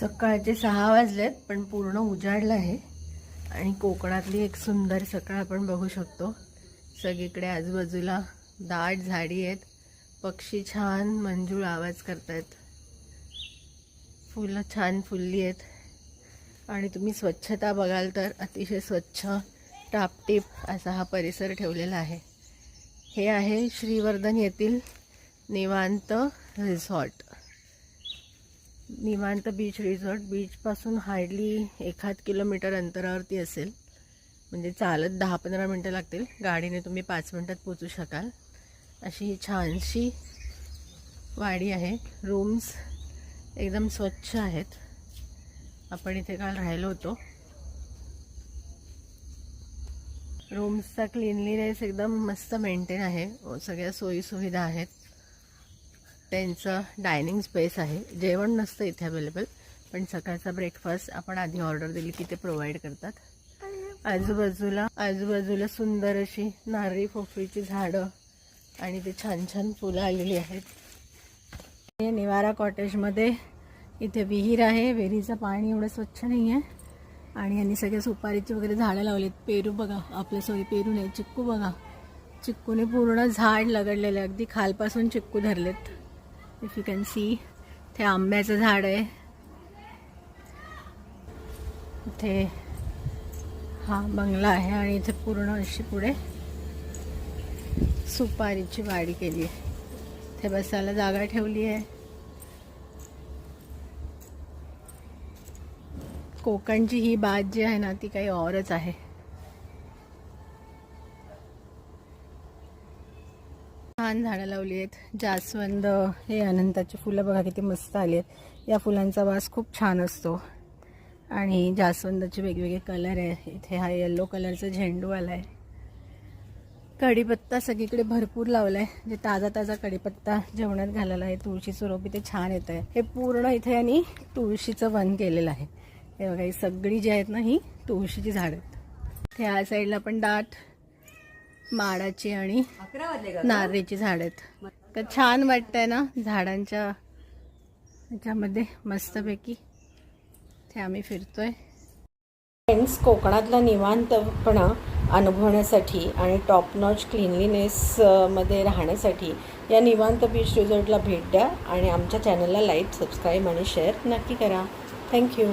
सकाळचे सहा वाजलेत पण पूर्ण उजाडलं आहे. आणि कोकणातली एक सुंदर सकाळ आपण बघू शकतो. सगळीकडे आजूबाजूला दाट झाडी आहेत. पक्षी छान मंजूळ आवाज करतायत. फुलं छान फुलली आहेत. आणि तुम्ही स्वच्छता बघाल तर अतिशय स्वच्छ टापटीप असा हा परिसर ठेवलेला आहे. हे आहे श्रीवर्धन येथील Nivant resort. Nivant beach resort बीचपासून hardly एखाद किलोमीटर अंतरावरती असेल. म्हणजे चालत दहा पंधरा मिनटं लागतील. गाडीने तुम्ही पाच मिनटात पोचू शकाल. अशी ही छानशी वाडी आहे. रूम्स एकदम स्वच्छ आहेत. आपण इथे काल राहिलो होतो. रूम्सचा क्लिनलीनेस एकदम मस्त मेंटेन आहे. सगळ्या सोयीसुविधा आहेत. त्यांचं डायनिंग स्पेस आहे. जेवण नसतं इथे अवेलेबल पण सकाळचा ब्रेकफास्ट आपण आधी ऑर्डर दिली की ते प्रोव्हाइड करतात. आजूबाजूला आजूबाजूला सुंदर अशी नारळी पोफळीची झाडं आणि ते छान छान फुलं आलेली आहेत. हे निवारा कॉटेजमध्ये इथे विहीर आहे. विहिरीचं पाणी एवढं स्वच्छ नाही आहे आणि यांनी सगळे सुपारीची वगैरे झाडं लावलीत. पेरू बघा आपल्या सोयी पेरू नाही चिक्कू बघा. चिक्कूने पूर्ण झाड लगडलेलं अगदी खालपासून चिक्कू धरलेत. इफ यू कॅन सी इथे आंब्याचं झाड आहे. इथे हा बंगला आहे आणि इथे पूर्ण अशी पुढे सुपारीची वाडी केली आहे. इथे बसायला जागा ठेवली आहे. कोकणची ही बाज जी आहे ना ती काही औरच आहे. छान झाडं लावली आहेत. जास्वंद हे अनंताची फुलं बघा किती मस्त आली आहेत. या फुलांचा वास खूप छान असतो. आणि जास्वंदाचे वेगवेगळे कलर आहे इथे हा येल्लो कलरचा झेंडू आला आहे कढीपत्ता सगळीकडे भरपूर लावला आहे जे ताजा ताजा कढीपत्ता जेवणात घालायला आहे तुळशीचं रोप इथे छान येत आहे. हे पूर्ण इथे आणि तुळशीचं वन केलेलं आहे. हे बघा ही सगळी जी आहेत ना ही तुळशीची झाडं आहेत. ह्या साईडला पण दाट माडाची आणि नारळीची झाड आहेत. तर छान वाटतंय ना झाडांच्या ह्याच्यामध्ये मस्तपैकी. ते आम्ही फिरतोय. फ्रेंड्स कोकणातला निवांतपणा अनुभवण्यासाठी आणि टॉप नॉच क्लिनलीनेस मध्ये राहण्यासाठी या निवांत बीच रिसॉर्टला भेट द्या आणि आमच्या चॅनलला लाईक सबस्क्राईब आणि शेअर नक्की करा. थँक्यू